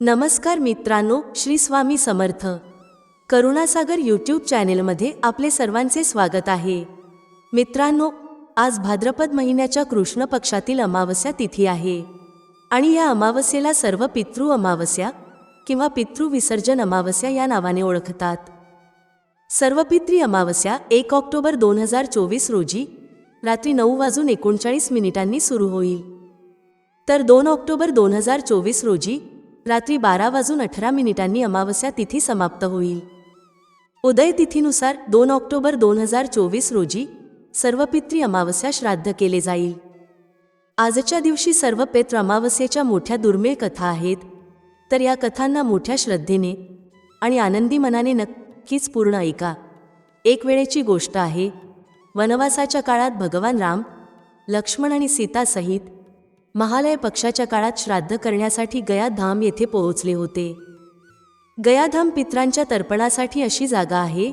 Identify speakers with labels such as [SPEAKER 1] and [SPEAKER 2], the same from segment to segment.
[SPEAKER 1] नमस्कार मित्रांनो श्री स्वामी समर्थ. करुणासागर यूट्यूब चॅनेलमध्ये आपले सर्वांचे स्वागत आहे. मित्रांनो आज भाद्रपद महिन्याच्या कृष्ण पक्षातील अमावस्या तिथी आहे. आणि या अमावस्येला सर्व पितृ अमावस्या किंवा पितृविसर्जन अमावस्या या नावाने ओळखतात. सर्वपित्री अमावस्या एक ऑक्टोबर दोन हजार चोवीस रोजी रात्री नऊ वाजून एकोणचाळीस मिनिटांनी सुरू होईल. तर दोन ऑक्टोबर दोन हजार चोवीस रोजी रात्री बारा वाजून अठरा मिनिटांनी अमावस्या तिथी समाप्त होईल. उदय तिथीनुसार दोन ऑक्टोबर दोन हजार चोवीस रोजी सर्वपित्री अमावस्या श्राद्ध केले जाईल. आजच्या दिवशी सर्व पेत्र अमावस्येच्या मोठ्या दुर्मिळ कथा आहेत. तर या कथांना मोठ्या श्रद्धेने आणि आनंदी मनाने नक्कीच पूर्ण ऐका. एक वेळेची गोष्ट आहे वनवासाच्या काळात भगवान राम लक्ष्मण आणि सीतासहित महालय पक्षाच्या काळात श्राद्ध करण्यासाठी गयाधाम येथे पोहोचले होते. गयाधाम पित्रांच्या तर्पणासाठी अशी जागा आहे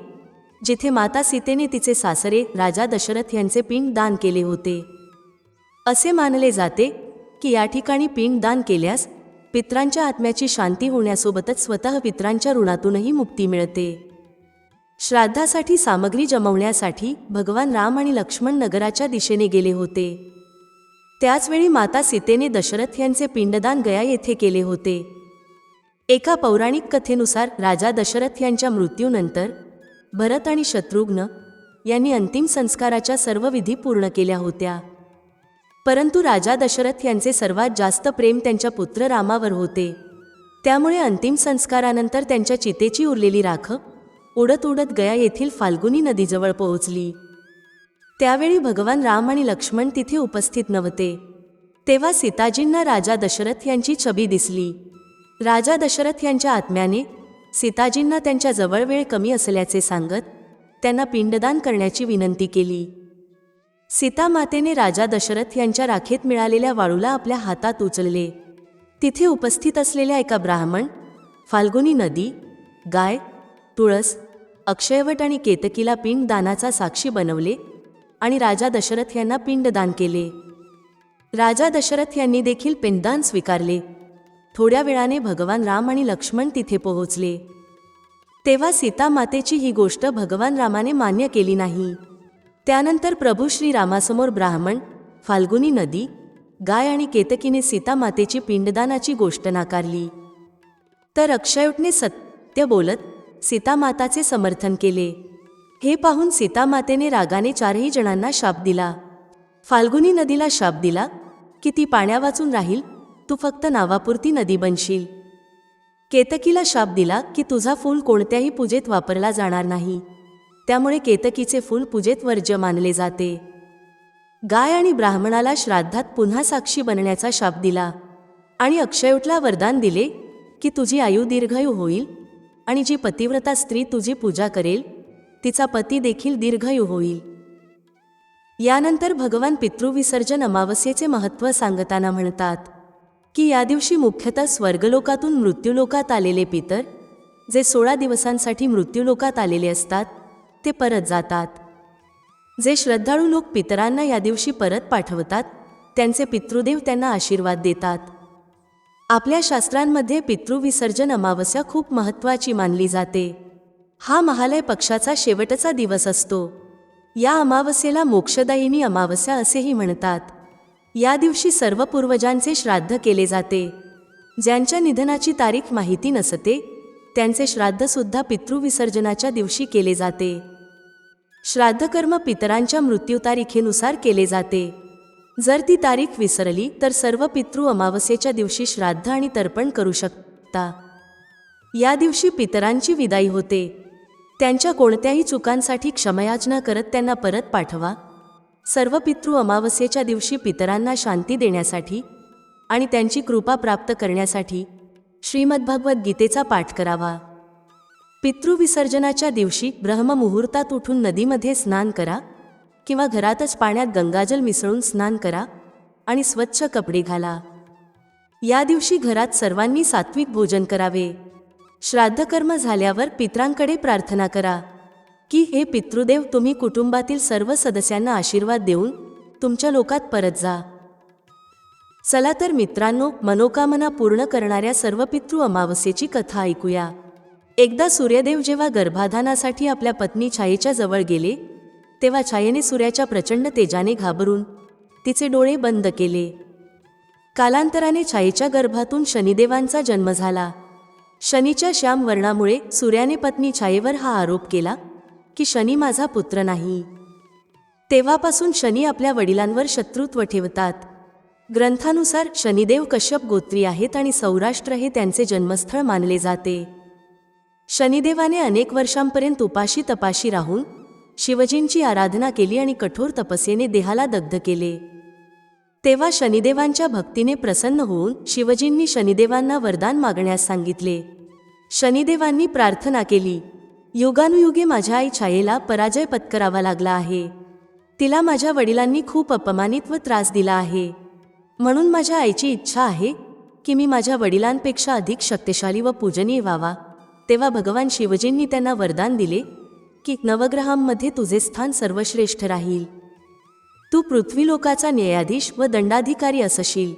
[SPEAKER 1] जिथे माता सीतेने तिचे सासरे राजा दशरथ यांचे पिंड दान केले होते. असे मानले जाते की या ठिकाणी पिंड दान केल्यास पित्रांच्या आत्म्याची शांती होण्यासोबतच स्वतः पित्रांच्या ऋणातूनही मुक्ती मिळते. श्राद्धासाठी सामग्री जमवण्यासाठी भगवान राम आणि लक्ष्मण नगराच्या दिशेने गेले होते. त्याचवेळी माता सीतेने दशरथ यांचे पिंडदान गया येथे केले होते. एका पौराणिक कथेनुसार राजा दशरथ यांच्या मृत्यूनंतर भरत आणि शत्रुघ्न यांनी अंतिम संस्काराच्या सर्व विधी पूर्ण केल्या होत्या. परंतु राजा दशरथ यांचे सर्वात जास्त प्रेम त्यांच्या पुत्र रामावर होते. त्यामुळे अंतिम संस्कारानंतर त्यांच्या चितेची उरलेली राख उडत उडत गया येथील फाल्गुनी नदीजवळ पोहोचली. त्यावेळी भगवान राम आणि लक्ष्मण तिथे उपस्थित नव्हते. तेव्हा सीताजींना राजा दशरथ यांची छबी दिसली. राजा दशरथ यांच्या आत्म्याने सीताजींना त्यांच्या जवळ वेळ कमी असल्याचे सांगत त्यांना पिंडदान करण्याची विनंती केली. सीता मातेने राजा दशरथ यांच्या राखेत मिळालेल्या वाळूला आपल्या हातात उचलले. तिथे उपस्थित असलेल्या एका ब्राह्मण फाल्गुनी नदी गाय तुळस अक्षयवट आणि केतकीला पिंडदानाचा साक्षी बनवले आणि राजा दशरथ यांना पिंडदान केले. राजा दशरथ यांनी देखील पिंडदान स्वीकारले. थोड्या वेळाने भगवान राम आणि लक्ष्मण तिथे पोहोचले. तेव्हा सीता मातेची ही गोष्ट भगवान रामाने मान्य केली नाही. त्यानंतर प्रभू श्रीरामासमोर ब्राह्मण फाल्गुनी नदी गाय आणि केतकीने सीता मातेची पिंडदानाची गोष्ट नाकारली. तर अक्षयुटने सत्य बोलत सीतामाताचे समर्थन केले. हे पाहून सीतामातेने रागाने चारही जणांना शाप दिला. फाल्गुनी नदीला शाप दिला की ती पाण्या वाचून राहील तू फक्त नावापुरती नदी बनशील. केतकीला शाप दिला की तुझा फूल कोणत्याही पूजेत वापरला जाणार नाही. त्यामुळे केतकीचे फूल पूजेत वर्ज्य मानले जाते. गाय आणि ब्राह्मणाला श्राद्धात पुन्हा साक्षी बनण्याचा शाप दिला आणि अक्षयवटला वरदान दिले की तुझी आयु दीर्घायू होईल आणि जी पतिव्रता स्त्री तुझी पूजा करेल तिचा पती देखील दीर्घयू होईल. यानंतर भगवान पितृविसर्जन अमावस्येचे महत्त्व सांगताना म्हणतात की या दिवशी मुख्यतः स्वर्गलोकातून मृत्यूलोकात आलेले पितर जे सोळा दिवसांसाठी मृत्यूलोकात आलेले असतात ते परत जातात. जे श्रद्धाळू लोक पितरांना या दिवशी परत पाठवतात त्यांचे पितृदेव त्यांना आशीर्वाद देतात. आपल्या शास्त्रांमध्ये पितृविसर्जन अमावस्या खूप महत्त्वाची मानली जाते. हा महालय पक्षाचा शेवटचा दिवस असतो. या अमावस्येला मोक्षदायिनी अमावस्या असेही म्हणतात. या दिवशी सर्व पूर्वजांचे श्राद्ध केले जाते. ज्यांच्या निधनाची तारीख माहिती नसते त्यांचे श्राद्धसुद्धा पितृविसर्जनाच्या दिवशी केले जाते. श्राद्धकर्म पितरांच्या मृत्यूतारीखेनुसार केले जाते. जर ती तारीख विसरली तर सर्व पितृ अमावस्येच्या दिवशी श्राद्ध आणि तर्पण करू शकता. या दिवशी पितरांची विदाई होते. त्यांच्या कोणत्याही चुकांसाठी क्षमयाचना करत त्यांना परत पाठवा. सर्व पितृ अमावस्येच्या दिवशी पितरांना शांती देण्यासाठी आणि त्यांची कृपा प्राप्त करण्यासाठी श्रीमद्भगवत गीतेचा पाठ करावा. पितृविसर्जनाच्या दिवशी ब्रह्ममुहूर्तात उठून नदीमध्ये स्नान करा किंवा घरातच पाण्यात गंगाजल मिसळून स्नान करा आणि स्वच्छ कपडे घाला. या दिवशी घरात सर्वांनी सात्विक भोजन करावे. श्राद्धकर्म झाल्यावर पित्रांकडे प्रार्थना करा. की हे पितृदेव तुम्ही कुटुंबातील सर्व सदस्यांना आशीर्वाद देऊन तुमच्या लोकात परत जा. चला तर मित्रांनो मनोकामना पूर्ण करणाऱ्या सर्व पितृ अमावस्येची कथा ऐकूया. एकदा सूर्यदेव जेव्हा गर्भाधानासाठी आपल्या पत्नी छायेच्या जवळ गेले तेव्हा छायेने सूर्याच्या प्रचंड तेजाने घाबरून तिचे डोळे बंद केले. कालांतराने छायेच्या गर्भातून शनिदेवांचा जन्म झाला. शनीच्या श्याम वर्णामुळे सूर्याने पत्नी छायेवर हा आरोप केला की शनी माझा पुत्र नाही. तेव्हापासून शनी आपल्या वडिलांवर शत्रुत्व ठेवतात. ग्रंथानुसार शनिदेव कश्यप गोत्री आहेत आणि सौराष्ट्र हे त्यांचे जन्मस्थळ मानले जाते. शनिदेवाने अनेक वर्षांपर्यंत उपाशी तपाशी राहून शिवजींची आराधना केली आणि कठोर तपस्येने देहाला दग्ध केले. तेव्हा शनिदेवांच्या भक्तीने प्रसन्न होऊन शिवजींनी शनिदेवांना वरदान मागण्यास सांगितले. शनिदेवांनी प्रार्थना केली. युगानुयुगे माझ्या आई छायेला पराजय पत्करावा लागला आहे. तिला माझ्या वडिलांनी खूप अपमानित व त्रास दिला आहे. म्हणून माझ्या आईची इच्छा आहे की मी माझ्या वडिलांपेक्षा अधिक शक्तिशाली व पूजनीय व्हावा. तेव्हा भगवान शिवजींनी त्यांना वरदान दिले की नवग्रहांमध्ये तुझे स्थान सर्वश्रेष्ठ राहील. तू पृथ्वीलोकाचा न्यायाधीश व दंडाधिकारी असशील.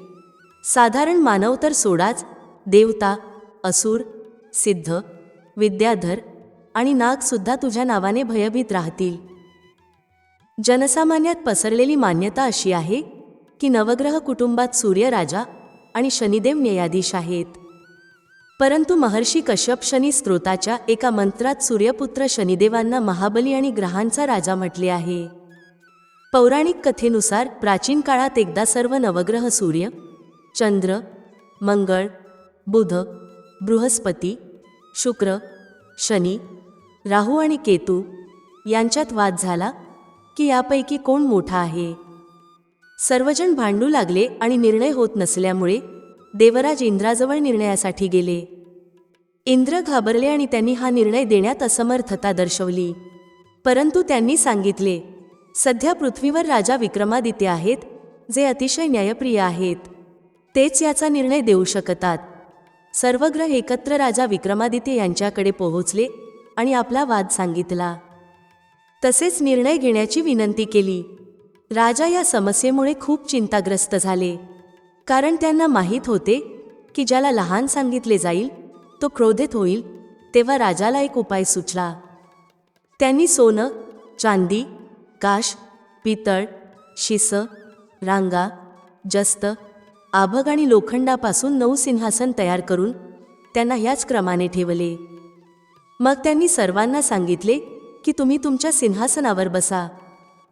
[SPEAKER 1] साधारण मानव तर सोडाच देवता असुर सिद्ध विद्याधर आणि नागसुद्धा तुझ्या नावाने भयभीत राहतील. जनसामान्यात पसरलेली मान्यता अशी आहे की नवग्रह कुटुंबात सूर्यराजा आणि शनिदेव न्यायाधीश आहेत. परंतु महर्षी कश्यप शनी स्त्रोताच्या एका मंत्रात सूर्यपुत्र शनिदेवांना महाबली आणि ग्रहांचा राजा म्हटले आहे. पौराणिक कथेनुसार प्राचीन काळात एकदा सर्व नवग्रह सूर्य चंद्र मंगळ बुध बृहस्पती शुक्र शनी राहू आणि केतू यांच्यात वाद झाला की यापैकी कोण मोठा आहे? सर्वजण भांडू लागले आणि निर्णय होत नसल्यामुळे देवराज इंद्राजवळ निर्णयासाठी गेले. इंद्र घाबरले आणि त्यांनी हा निर्णय देण्यात असमर्थता दर्शवली. परंतु त्यांनी सांगितले सध्या पृथ्वीवर राजा विक्रमादित्य आहेत जे अतिशय न्यायप्रिय आहेत. तेच याचा निर्णय देऊ शकतात. सर्व ग्रह एकत्र राजा विक्रमादित्य यांच्याकडे पोहोचले आणि आपला वाद सांगितला. तसेच निर्णय घेण्याची विनंती केली. राजा या समस्येमुळे खूप चिंताग्रस्त झाले. कारण त्यांना माहीत होते की ज्याला लहान सांगितले जाईल तो क्रोधित होईल तेव्हा राजाला एक उपाय सुचला. त्यांनी सोनं चांदी काश पितळ शिस रांगा जस्त आभग आणि लोखंडापासून नऊ सिंहासन तयार करून त्यांना ह्याच क्रमाने ठेवले. मग त्यांनी सर्वांना सांगितले की तुम्ही तुमच्या सिंहासनावर बसा.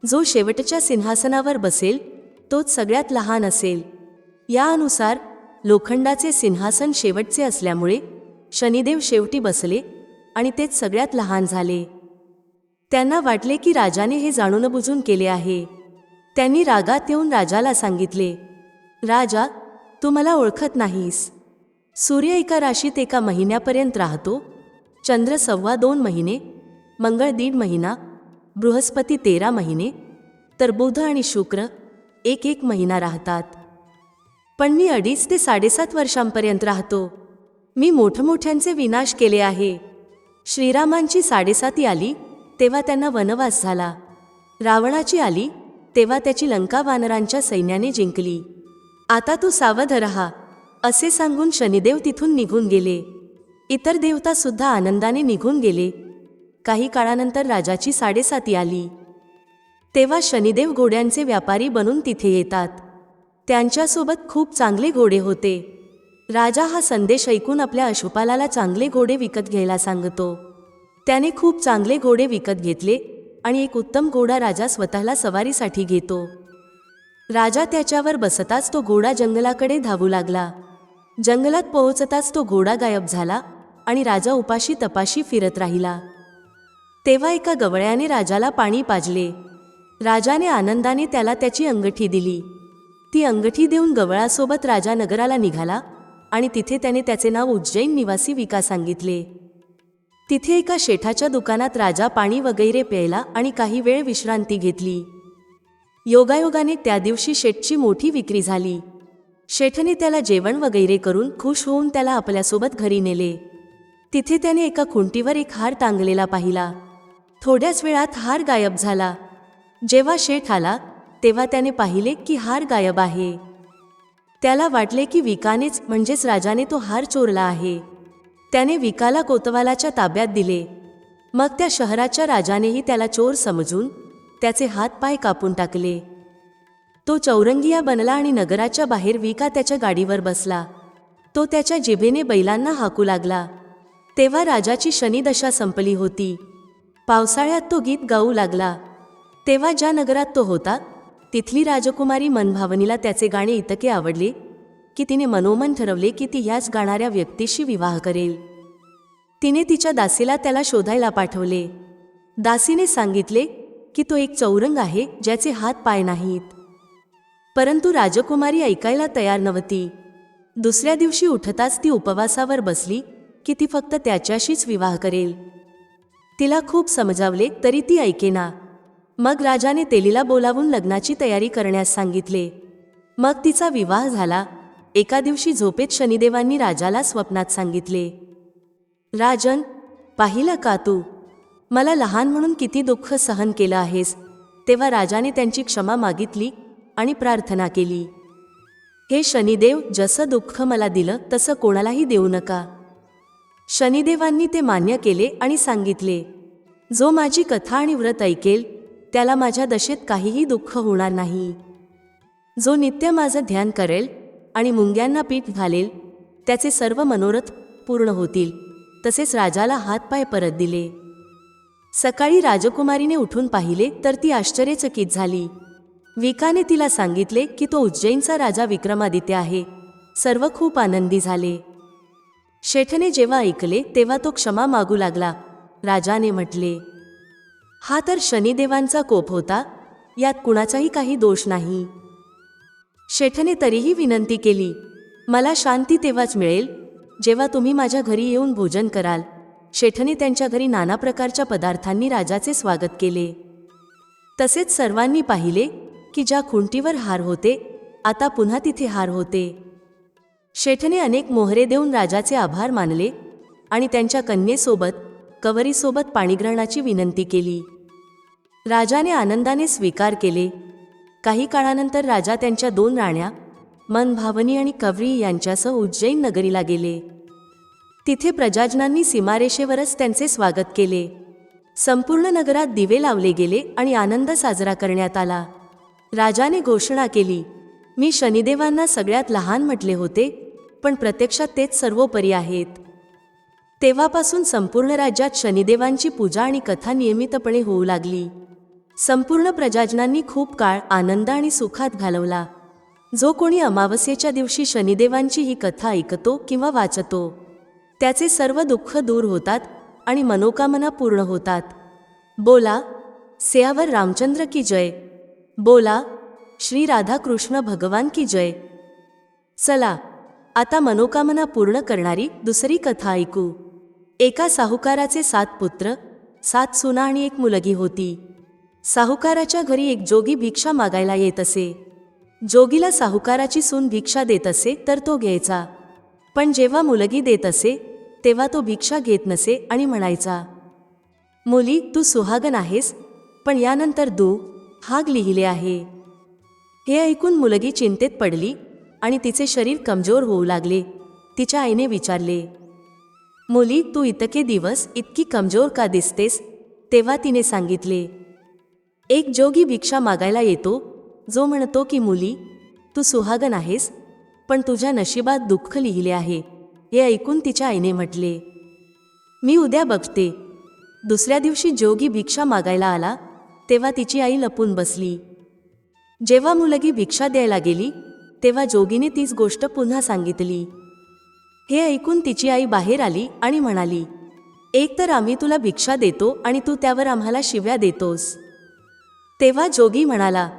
[SPEAKER 1] जो शेवटच्या सिंहासनावर बसेल तोच सगळ्यात लहान असेल. यानुसार लोखंडाचे सिंहासन शेवटचे असल्यामुळे शनिदेव शेवटी बसले आणि तेच सगळ्यात लहान झाले. त्यांना वाटले की राजाने हे जाणून बुजून केले आहे. त्यांनी रागात येऊन राजाला सांगितले राजा तू मला ओळखत नाहीस. सूर्य एका राशीत एका महिन्यापर्यंत राहतो. चंद्र सव्वा दोन महिने मंगळ दीड महिना बृहस्पती तेरा महिने तर बुध आणि शुक्र एक एक महिना राहतात. पण मी अडीच ते साडेसात वर्षांपर्यंत राहतो. मी मोठमोठ्यांचे विनाश केले आहे. श्रीरामांची साडेसाती आली तेव्हा त्यांना वनवास झाला. रावणाची आली तेव्हा त्याची लंका वानरांच्या सैन्याने जिंकली. आता तू सावध रहा. असे सांगून शनिदेव तिथून निघून गेले. इतर देवता सुद्धा आनंदाने निघून गेले. काही काळानंतर राजाची साडेसाती आली. तेव्हा शनिदेव घोड्यांचे व्यापारी बनून तिथे येतात. त्यांच्यासोबत खूप चांगले घोडे होते. राजा हा संदेश ऐकून आपल्या अशुपालाला चांगले घोडे विकत घ्यायला सांगतो. त्याने खूप चांगले घोडे विकत घेतले आणि एक उत्तम घोडा राजा स्वतःला सवारीसाठी घेतो. राजा त्याच्यावर बसताच तो घोडा जंगलाकडे धावू लागला. जंगलात पोहोचताच तो घोडा गायब झाला आणि राजा उपाशी तपाशी फिरत राहिला. तेव्हा एका गवळ्याने राजाला पाणी पाजले. राजाने आनंदाने त्याला त्याची अंगठी दिली. ती अंगठी देऊन गवळासोबत राजा नगराला निघाला आणि तिथे त्याने त्याचे नाव उज्जैन निवासी विका सांगितले. तिथे एका शेठाच्या दुकानात राजा पाणी वगैरे प्यायला आणि काही वेळ विश्रांती घेतली. योगायोगाने त्या दिवशी शेठची मोठी विक्री झाली. शेठने त्याला जेवण वगैरे करून खुश होऊन त्याला आपल्यासोबत घरी नेले. तिथे त्याने एका खुंटीवर एक हार टांगलेला पाहिला. थोड्याच वेळात हार गायब झाला. जेव्हा शेठ आला तेव्हा त्याने पाहिले की हार गायब आहे. त्याला वाटले की विकानेच म्हणजेच राजाने तो हार चोरला आहे. त्याने विकाला कोतवालाच्या ताब्यात दिले. मग त्या शहराच्या राजानेही त्याला चोर समजून त्याचे हात पाय कापून टाकले. तो चौरंगिया बनला आणि नगराच्या बाहेर विका त्याच्या गाडीवर बसला. तो त्याच्या जिभेने बैलांना हाकू लागला. तेव्हा राजाची शनिदशा संपली होती. पावसाळ्यात तो गीत गाऊ लागला. तेव्हा ज्या नगरात तो होता तिथली राजकुमारी मनभावनीला त्याचे गाणे इतके आवडले की तिने मनोमन ठरवले की ती याच गाणाऱ्या व्यक्तीशी विवाह करेल. तिने तिच्या दासीला त्याला शोधायला पाठवले. दासीने सांगितले की तो एक चौरंग आहे ज्याचे हात पाय नाहीत. परंतु राजकुमारी ऐकायला तयार नव्हती. दुसऱ्या दिवशी उठताच ती उपवासावर बसली की ती फक्त त्याच्याशीच विवाह करेल. तिला खूप समजावले तरी ती ऐकेना. मग राजाने तेलीला बोलावून लग्नाची तयारी करण्यास सांगितले. मग तिचा विवाह झाला. एका दिवशी झोपेत शनिदेवांनी राजाला स्वप्नात सांगितले. राजन पाहिलं का तू? मला लहान म्हणून किती दुःख सहन केलं आहेस. तेव्हा राजाने त्यांची क्षमा मागितली आणि प्रार्थना केली. हे शनिदेव जसं दुःख मला दिलं तसं कोणालाही देऊ नका. शनिदेवांनी ते मान्य केले आणि सांगितले जो माझी कथा आणि व्रत ऐकेल त्याला माझ्या दशेत काहीही दुःख होणार नाही. जो नित्य माझं ध्यान करेल आणि मुंग्यांना पीठ घालेल त्याचे सर्व मनोरथ पूर्ण होतील. तसेच राजाला हातपाय परत दिले. सकाळी राजकुमारीने उठून पाहिले तर ती आश्चर्यचकित झाली. विकाने तिला सांगितले की तो उज्जैनचा राजा विक्रमादित्य आहे. सर्व खूप आनंदी झाले. शेठने जेव्हा ऐकले तेव्हा तो क्षमा मागू लागला. राजाने म्हटले हा तर शनिदेवांचा कोप होता. यात कुणाचाही काही दोष नाही. शेठने तरीही विनंती केली मला शांती तेव्हाच मिळेल जेव्हा तुम्ही माझ्या घरी येऊन भोजन कराल. शेठने त्यांच्या घरी नाना प्रकारच्या पदार्थांनी राजाचे स्वागत केले. तसेच सर्वांनी पाहिले की ज्या खुंटीवर हार होते आता पुन्हा तिथे हार होते. शेठने अनेक मोहरे देऊन राजाचे आभार मानले आणि त्यांच्या कन्येसोबत कवरीसोबत पाणीग्रहणाची विनंती केली. राजाने आनंदाने स्वीकार केले. काही काळानंतर राजा त्यांच्या दोन राण्या मनभावनी आणि कवरी यांच्यासह उज्जैन नगरीला गेले. तिथे प्रजाजनांनी सीमारेषेवरच त्यांचे स्वागत केले. संपूर्ण नगरात दिवे लावले गेले आणि आनंद साजरा करण्यात आला. राजाने घोषणा केली मी शनिदेवांना सगळ्यात लहान म्हटले होते पण प्रत्यक्षात तेच सर्वोपरी आहेत. तेव्हापासून संपूर्ण राज्यात शनिदेवांची पूजा आणि कथा नियमितपणे होऊ लागली. संपूर्ण प्रजाजनांनी खूप काळ आनंद आणि सुखात घालवला. जो कोणी अमावस्येच्या दिवशी शनिदेवांची ही कथा ऐकतो किंवा वाचतो त्याचे सर्व दुःख दूर होतात आणि मनोकामना पूर्ण होतात. बोला सेयावर रामचंद्र की जय? बोला श्री राधाकृष्ण भगवान की जय? चला आता मनोकामना पूर्ण करणारी दुसरी कथा ऐकू. एका साहुकाराचे सात पुत्र सात सुना आणि एक मुलगी होती. साहुकाराच्या घरी एक जोगी भिक्षा मागायला येत असे. जोगीला साहुकाराची सून भिक्षा देत असे तर तो घ्यायचा. पण जेव्हा मुलगी देत असे तेव्हा तो भिक्षा घेत नसे आणि म्हणायचा मुली तू सुहागन आहेस पण यानंतर दू हाग लिहिले आहे. हे ऐकून मुलगी चिंतेत पडली आणि तिचे शरीर कमजोर होऊ लागले. तिच्या आईने विचारले मुली तू इतके दिवस इतकी कमजोर का दिसतेस? तेव्हा तिने सांगितले एक जोगी भिक्षा मागायला येतो जो म्हणतो की मुली तू सुहागन आहेस पण तुझ्या नशिबात दुःख लिहिले आहे हे ऐकून तिच्या आईने म्हटले. मी उद्या बघते. दुसऱ्या दिवशी जोगी भिक्षा मागायला आला तेव्हा तिची आई लपून बसली. जेव्हा मुलगी भिक्षा द्यायला गेली तेव्हा जोगीने तीच गोष्ट पुन्हा सांगितली. हे ऐकून तिची आई बाहेर आली आणि म्हणाली एक तर आम्ही तुला भिक्षा देतो आणि तू त्यावर आम्हाला शिव्या देतोस. तेव्हा जोगी म्हणाला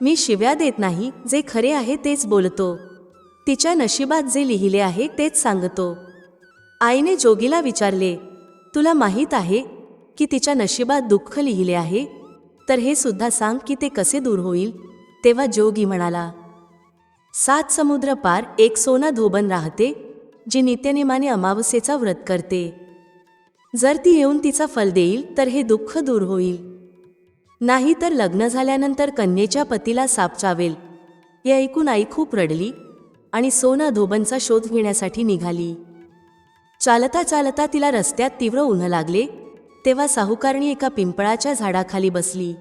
[SPEAKER 1] मी शिव्या देत नाही जे खरे आहे तेच बोलतो. तिच्या नशिबात जे लिहिले आहे तेच सांगतो. आईने जोगीला विचारले तुला माहीत आहे की तिच्या नशिबात दुःख लिहिले आहे? तर हे सुद्धा सांग की ते कसे दूर होईल? तेव्हा जोगी म्हणाला सात समुद्र पार एक सोना धोबन राहते जी नित्यनेमाने अमावस्येचा व्रत करते. जर ती येऊन तिचा फल देईल तर हे दुःख दूर होईल. नाही तर लग्न झाल्यानंतर कन्येच्या पतीला साप चावेल. हे ऐकून आई खूप रडली. आणि सोना धोबनचा शोध घेण्यासाठी निघाली. चालता चालता तिला रस्त्यात तीव्र उन्ह लागले तेव्हा साहूकारणी एका पिंपळाच्या झाडाखाली बसली.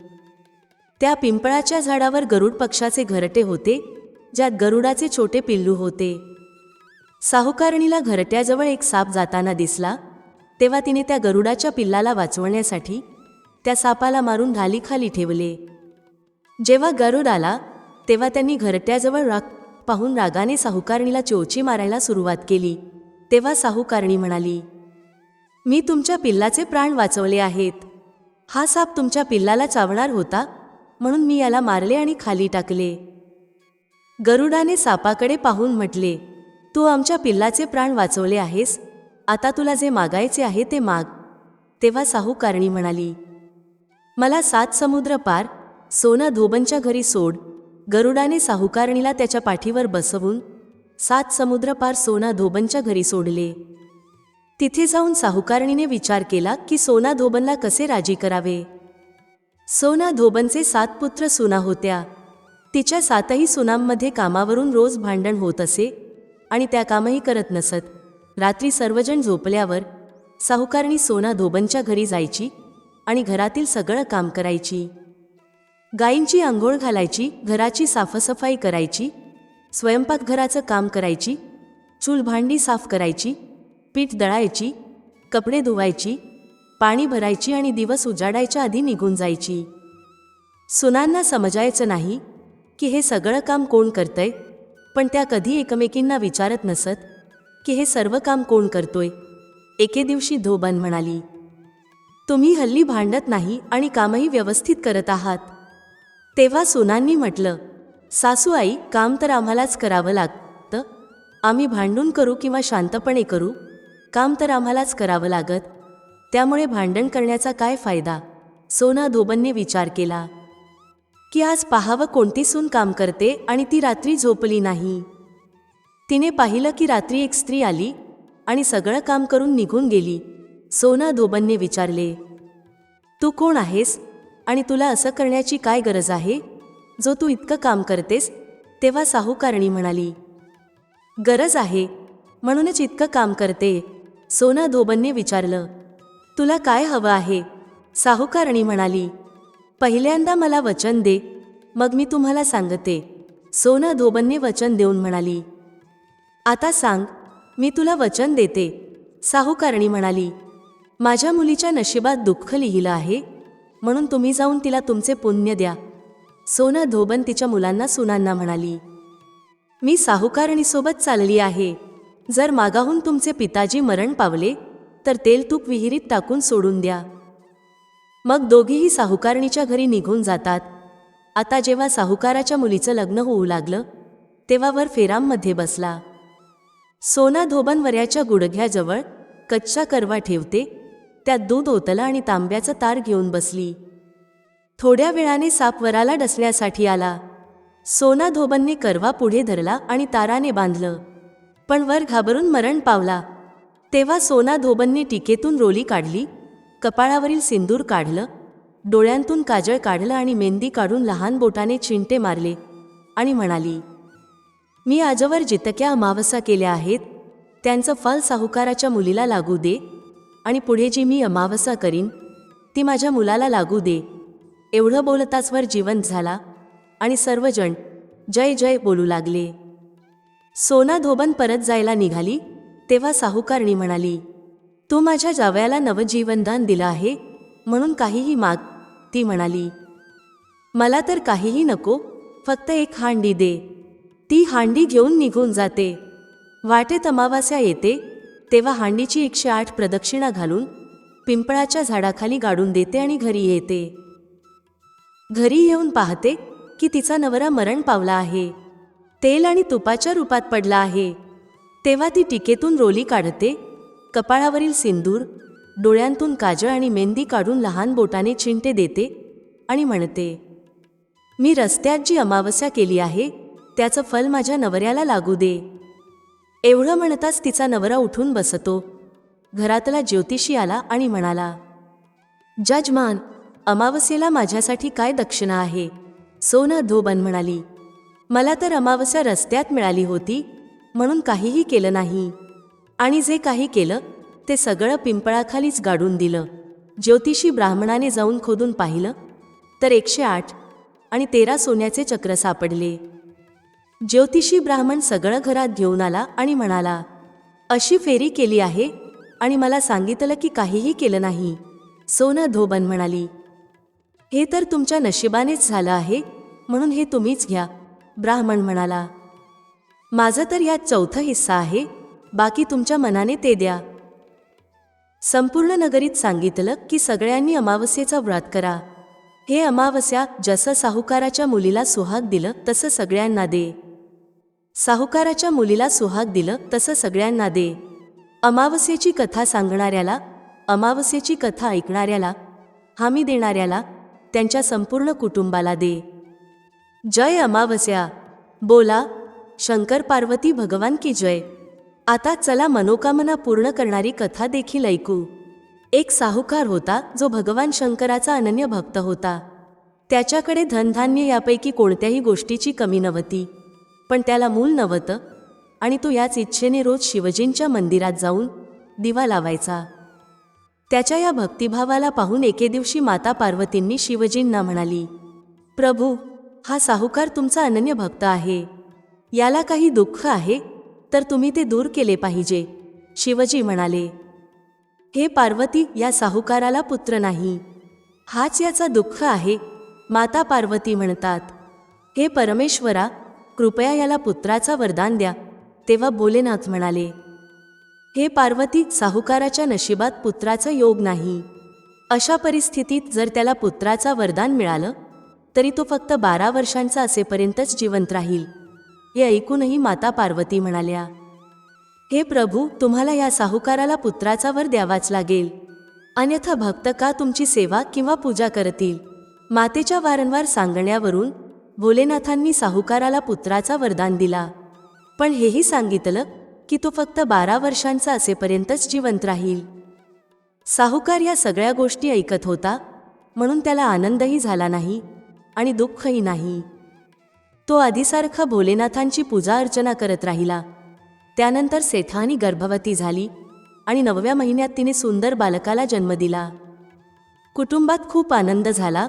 [SPEAKER 1] त्या पिंपळाच्या झाडावर गरुड पक्षाचे घरटे होते ज्यात गरुडाचे छोटे पिल्लू होते. साहूकारणीला घरट्याजवळ एक साप जाताना दिसला तेव्हा तिने त्या गरुडाच्या पिल्लाला वाचवण्यासाठी त्या सापाला मारून ढालीखाली ठेवले. जेव्हा गरुड आला तेव्हा त्यांनी घरट्याजवळ राख पाहून रागाने साहूकारणीला चोची मारायला सुरुवात केली. तेव्हा साहूकारणी म्हणाली मी तुमच्या पिल्लाचे प्राण वाचवले आहेत. हा साप तुमच्या पिल्लाला चावणार होता म्हणून मी याला मारले आणि खाली टाकले. गरुडाने सापाकडे पाहून म्हटले तू आमच्या पिल्लाचे प्राण वाचवले आहेस आता तुला जे मागायचे आहे ते माग. तेव्हा साहूकारणी म्हणाली मला सात समुद्र पार सोना धोबनच्या घरी सोड गरुडाने साहुकारणीला त्याच्या पाठीवर बसवून सात समुद्र पार सोना धोबनच्या घरी सोडले. तिथे जाऊन साहुकारणीने विचार केला की सोना धोबनला कसे राजी करावे? सोना धोबनचे सात पुत्र सुना होत्या. तिच्या सातही सुनांमध्ये कामावरून रोज भांडण होत असे आणि त्या कामही करत नसत. रात्री सर्वजण झोपल्यावर साहुकारणी सोना धोबनच्या घरी जायची आणि घरातील सगळं काम करायची. गायींची आंघोळ घालायची घराची साफसफाई करायची स्वयंपाकघराचं काम करायची चूल भांडी साफ करायची पीठ दळायची कपडे धुवायची पाणी भरायची आणि दिवस उजाडायच्या आधी निघून जायची. सुनांना समजायचं नाही की हे सगळं काम कोण करतंय पण त्या कधी एकमेकींना विचारत नसत की हे सर्व काम कोण करतोय. एके दिवशी धोबन म्हणाली तुम्ही हल्ली भांडत नाही आणि कामही व्यवस्थित करत आहात. तेव्हा सुनांनी म्हटलं सासू आई काम तर आम्हालाच करावं लागतं. आम्ही भांडून करू किंवा शांतपणे करू? काम तर आम्हालाच करावं लागत. त्यामुळे भांडण करण्याचा काय फायदा? सोना धोबनने विचार केला की आज पाहावं कोणती सून काम करते आणि ती रात्री झोपली नाही. तिने पाहिलं की रात्री एक स्त्री आली आणि सगळं काम करून निघून गेली. सोना धोबनने विचारले तू कोण आहेस? आणि तुला असं करण्याची काय गरज आहे? जो तू इतकं काम करतेस तेव्हा साहूकारणी म्हणाली गरज आहे. म्हणूनच इतकं काम करते सोना धोबनने विचारलं तुला काय हवं आहे? साहूकारणी म्हणाली पहिल्यांदा मला वचन दे मग मी तुम्हाला सांगते. सोना धोबनने वचन देऊन म्हणाली आता सांग मी तुला वचन देते. साहूकारणी म्हणाली माझ्या मुलीच्या नशिबात दुःख लिहिलं आहे? म्हणून तुम्ही जाऊन तिला तुमचे पुण्य द्या. सोना धोबन तिच्या मुलांना सुनांना म्हणाली मी साहूकारणीसोबत चालली आहे. जर मागाहून तुमचे पिताजी मरण पावले तर तेल तूप विहिरीत टाकून सोडून द्या. मग दोघीही साहूकारणीच्या घरी निघून जातात. आता जेव्हा साहूकाराच्या मुलीचं लग्न होऊ लागलं तेव्हा वर फेरांमध्ये बसला. सोना धोबन वऱ्याच्या गुडघ्याजवळ कच्चा करवा ठेवते त्यात दूध ओतलं आणि तांब्याचं तार घेऊन बसली. थोड्या वेळाने साप वराला डसण्यासाठी आला. सोना धोबनने करवा पुढे धरला आणि ताराने बांधलं. पण वर घाबरून मरण पावला. तेव्हा सोना धोबनने टिकेतून रोली काढली कपाळावरील सिंदूर काढलं डोळ्यांतून काजळ काढलं आणि मेहंदी काढून लहान बोटाने चिंटे मारले आणि म्हणाली मी आजवर जितक्या अमावस्या केल्या आहेत त्यांचं फल साहुकाराच्या मुलीला लागू दे आणि पुढे जी मी अमावस्या करीन ती माझ्या मुलाला लागू दे. एवढं बोलताचवर जीवन झाला आणि सर्वजण जय जय बोलू लागले. सोना धोबन परत जायला निघाली तेव्हा साहूकारणी म्हणाली तू माझ्या जावयाला नवजीवनदान दिलं आहे म्हणून काहीही माग. ती म्हणाली मला तर काहीही नको फक्त एक हांडी दे. ती हांडी घेऊन निघून जाते. वाटेत अमावास्या येते तेव्हा हांडीची एकशे आठ प्रदक्षिणा घालून पिंपळाच्या झाडाखाली गाडून देते आणि घरी येते. घरी येऊन पाहते की तिचा नवरा मरण पावला आहे. तेल आणि तुपाच्या रूपात पडला आहे. तेव्हा ती टिकेतून रोली काढते कपाळावरील सिंदूर डोळ्यांतून काजळ आणि मेहंदी काढून लहान बोटाने चिंटे देते आणि म्हणते मी रस्त्यात जी अमावस्या केली आहे त्याचं फल माझ्या नवऱ्याला लागू दे. एवढं म्हणताच तिचा नवरा उठून बसतो. घरातला ज्योतिषी आला आणि म्हणाला जजमान अमावस्येला माझ्यासाठी काय दक्षिणा आहे? सोना धोबन म्हणाली मला तर अमावस्या रस्त्यात मिळाली होती म्हणून काहीही केलं नाही. आणि जे काही केलं ते सगळं पिंपळाखालीच गाडून दिलं. ज्योतिषी ब्राह्मणाने जाऊन खोदून पाहिलं तर एकशे आठ आणि तेरा सोन्याचे चक्र सापडले. ज्योतिषी ब्राह्मण सगळं घरात घेऊन आला आणि म्हणाला अशी फेरी केली आहे आणि मला सांगितलं की काहीही केलं नाही. सोनं धोबन म्हणाली हे तर तुमच्या नशिबानेच झालं आहे म्हणून हे तुम्हीच घ्या. ब्राह्मण म्हणाला माझं तर यात चौथा हिस्सा आहे बाकी तुमच्या मनाने ते द्या. संपूर्ण नगरीत सांगितलं की सगळ्यांनी अमावस्येचा व्रत करा. हे अमावस्या जसं साहुकाराच्या मुलीला सुहाग दिलं तसं सगळ्यांना दे. साहुकाराच्या मुलीला सुहाग दिलं तसं सगळ्यांना दे. अमावस्येची कथा सांगणाऱ्याला अमावस्येची कथा ऐकणाऱ्याला हामी देणाऱ्याला त्यांच्या संपूर्ण कुटुंबाला दे. जय अमावस्या. बोला शंकर पार्वती भगवान की जय. आता चला मनोकामना पूर्ण करणारी कथा देखील ऐकू. एक साहूकार होता जो भगवान शंकराचा अनन्य भक्त होता. त्याच्याकडे धनधान्य यापैकी कोणत्याही गोष्टीची कमी नव्हती. पण त्याला मूल नव्हतं आणि तो याच इच्छेने रोज शिवजींच्या मंदिरात जाऊन दिवा लावायचा. त्याच्या या भक्तिभावाला पाहून एके दिवशी माता पार्वतींनी शिवजींना म्हणाली प्रभू हा साहूकार तुमचा अनन्य भक्त आहे. याला काही दुःख आहे तर तुम्ही ते दूर केले पाहिजे शिवजी म्हणाले. हे पार्वती या साहूकाराला पुत्र नाही. हाच याचा दुःख आहे माता पार्वती म्हणतात. हे परमेश्वरा कृपया याला पुत्राचा वरदान द्या. तेव्हा भोलेनाथ म्हणाले हे पार्वती साहुकाराच्या नशिबात पुत्राचा योग नाही. अशा परिस्थितीत जर त्याला पुत्राचा वरदान मिळालं तरी तो फक्त बारा वर्षांचा असेपर्यंतच जिवंत राहील. हे ऐकूनही माता पार्वती म्हणाल्या हे प्रभू तुम्हाला या साहुकाराला पुत्राचा वर द्यावाच लागेल. अन्यथा भक्त का तुमची सेवा किंवा पूजा करतील? मातेच्या वारंवार सांगण्यावरून भोलेनाथांनी साहूकाराला पुत्राचा वरदान दिला. पण हेही सांगितलं की तो फक्त बारा वर्षांचा असेपर्यंतच जिवंत राहील. साहूकार या सगळ्या गोष्टी ऐकत होता म्हणून त्याला आनंदही झाला नाही आणि दुःखही नाही. तो आधीसारखा भोलेनाथांची पूजा अर्चना करत राहिला. त्यानंतर सेठानी गर्भवती झाली आणि नवव्या महिन्यात तिने सुंदर बालकाला जन्म दिला. कुटुंबात खूप आनंद झाला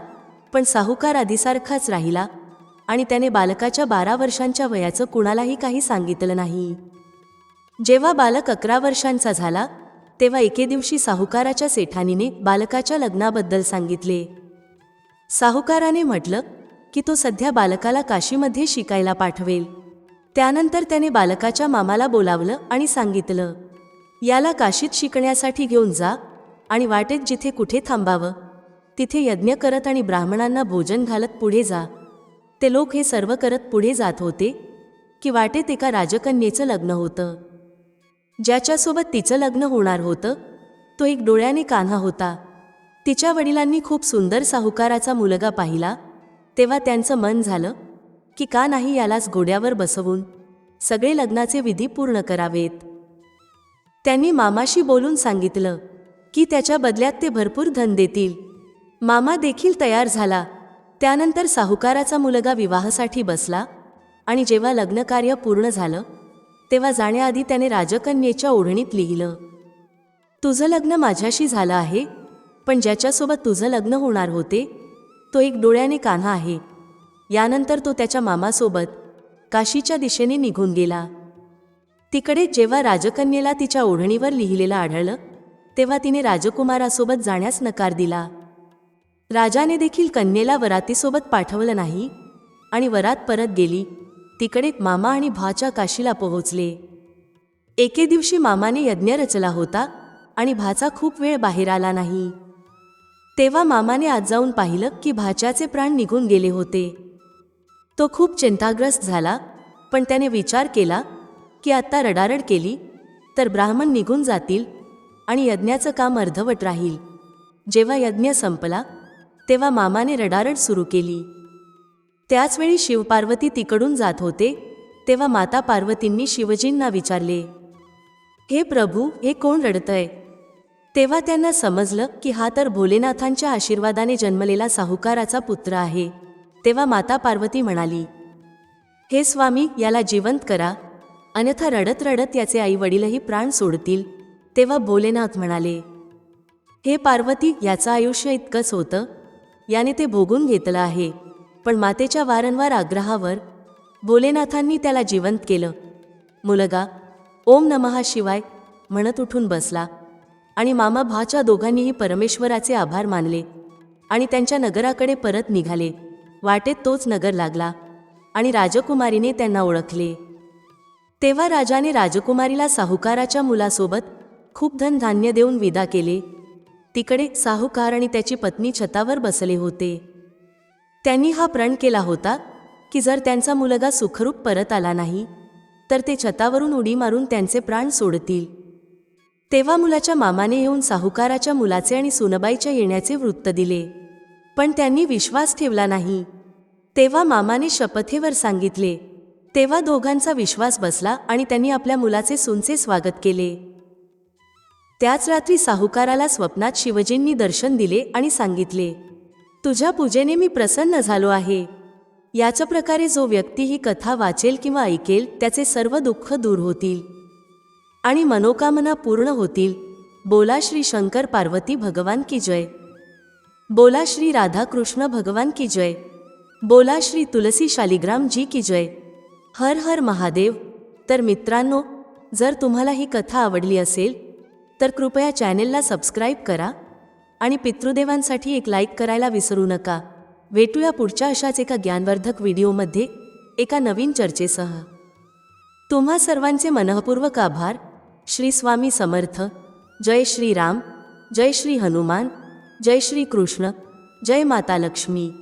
[SPEAKER 1] पण साहूकार आधीसारखाच राहिला आणि त्याने बालकाच्या बारा वर्षांच्या वयाचं कुणालाही काही सांगितलं नाही. जेव्हा बालक अकरा वर्षांचा झाला तेव्हा एके दिवशी साहुकाराच्या सेठानीने बालकाच्या लग्नाबद्दल सांगितले. साहुकाराने म्हटलं की तो सध्या बालकाला काशीमध्ये शिकायला पाठवेल. त्यानंतर त्याने बालकाच्या मामाला बोलावलं आणि सांगितलं याला काशीत शिकण्यासाठी घेऊन जा आणि वाटेत जिथे कुठे थांबावं तिथे यज्ञ करत आणि ब्राह्मणांना भोजन घालत पुढे जा. ते लोक हे सर्व करत पुढे जात होते की वाटेत एका राजकन्येचं लग्न होतं. ज्याच्यासोबत तिचं लग्न होणार होतं तो एक डोळ्याने कान्हा होता. तिच्या वडिलांनी खूप सुंदर साहुकाराचा मुलगा पाहिला तेव्हा त्यांचं मन झालं की का नाही यालाच घोड्यावर बसवून सगळे लग्नाचे विधी पूर्ण करावेत. त्यांनी मामाशी बोलून सांगितलं की त्याच्या बदल्यात ते भरपूर धन देतील. मामा देखील तयार झाला त्यानंतर साहुकाराचा मुलगा विवाहासाठी बसला आणि जेव्हा लग्नकार्य पूर्ण झालं तेव्हा जाण्याआधी त्याने राजकन्येच्या ओढणीत लिहिलं तुझं लग्न माझ्याशी झालं आहे पण ज्याच्यासोबत तुझं लग्न होणार होते तो एक डोळ्याने कान्हा आहे. यानंतर तो त्याच्या मामासोबत काशीच्या दिशेने निघून गेला. तिकडे जेव्हा राजकन्येला तिच्या ओढणीवर लिहिलेलं आढळलं तेव्हा तिने राजकुमारासोबत जाण्यास नकार दिला. राजाने देखील कन्येला वरातीसोबत पाठवलं नाही आणि वरात परत गेली. तिकडे मामा आणि भाच्या काशीला पोहोचले. एके दिवशी मामाने यज्ञ रचला होता आणि भाचा खूप वेळ बाहेर आला नाही. तेव्हा मामाने आज जाऊन पाहिलं की भाच्याचे प्राण निघून गेले होते. तो खूप चिंताग्रस्त झाला पण त्याने विचार केला की आत्ता रडारड केली तर ब्राह्मण निघून जातील आणि यज्ञाचं काम अर्धवट राहील. जेव्हा यज्ञ संपला तेव्हा मामाने रडारड सुरू केली. त्याचवेळी शिवपार्वती तिकडून जात होते तेव्हा माता पार्वतींनी शिवजींना विचारले हे प्रभू हे कोण रडतंय? तेव्हा त्यांना समजलं की हा तर भोलेनाथांच्या आशीर्वादाने जन्मलेला साहुकाराचा पुत्र आहे. तेव्हा माता पार्वती म्हणाली हे स्वामी याला जिवंत करा. अन्यथा रडत रडत याचे आई वडीलही प्राण सोडतील. तेव्हा भोलेनाथ म्हणाले हे पार्वती याचं आयुष्य इतकंच होतं. याने ते भोगून घेतलं आहे. पण मातेच्या वारंवार आग्रहावर भोलेनाथांनी त्याला जिवंत केलं. मुलगा ओम नमहा शिवाय म्हणत उठून बसला आणि मामा भाच्या दोघांनीही परमेश्वराचे आभार मानले आणि त्यांच्या नगराकडे परत निघाले. वाटेत तोच नगर लागला आणि राजकुमारीने त्यांना ओळखले. तेव्हा राजाने राजकुमारीला साहुकाराच्या मुलासोबत खूप धनधान्य देऊन विदा केले. तिकडे साहूकार आणि त्याची पत्नी छतावर बसले होते. त्यांनी हा प्रण केला होता की जर त्यांचा मुलगा सुखरूप परत आला नाही तर ते छतावरून उडी मारून त्यांचे प्राण सोडतील. तेव्हा मुलाच्या मामाने येऊन साहूकाराच्या मुलाचे आणि सुनबाईच्या येण्याचे वृत्त दिले. पण त्यांनी विश्वास ठेवला नाही. तेव्हा मामाने शपथेवर सांगितले तेव्हा दोघांचा विश्वास बसला आणि त्यांनी आपल्या मुलाचे सुनचे स्वागत केले. त्याच रात्री साहुकाराला स्वप्नात शिवजींनी दर्शन दिले आणि सांगितले तुझ्या पूजेने मी प्रसन्न झालो आहे. याच्या प्रकारे जो व्यक्ती ही कथा वाचेल किंवा ऐकेल त्याचे सर्व दुःख दूर होतील आणि मनोकामना पूर्ण होतील. बोला श्री शंकर पार्वती भगवान की जय. बोला श्री राधाकृष्ण भगवान की जय. बोला श्री तुलसी शालिग्राम जी की जय. हर हर महादेव. तर मित्रांनो जर तुम्हाला ही कथा आवडली असेल तर कृपया चॅनेलला सबस्क्राईब करा आणि पितृदेवांसाठी एक लाईक करायला विसरू नका. भेटूया पुढच्या अशाच एका ज्ञानवर्धक व्हिडिओमध्ये एका नवीन चर्चेसह. तुम्हा सर्वांचे मनःपूर्वक आभार. श्री स्वामी समर्थ. जय श्री राम. जय श्री हनुमान. जय श्री कृष्ण. जय माता लक्ष्मी.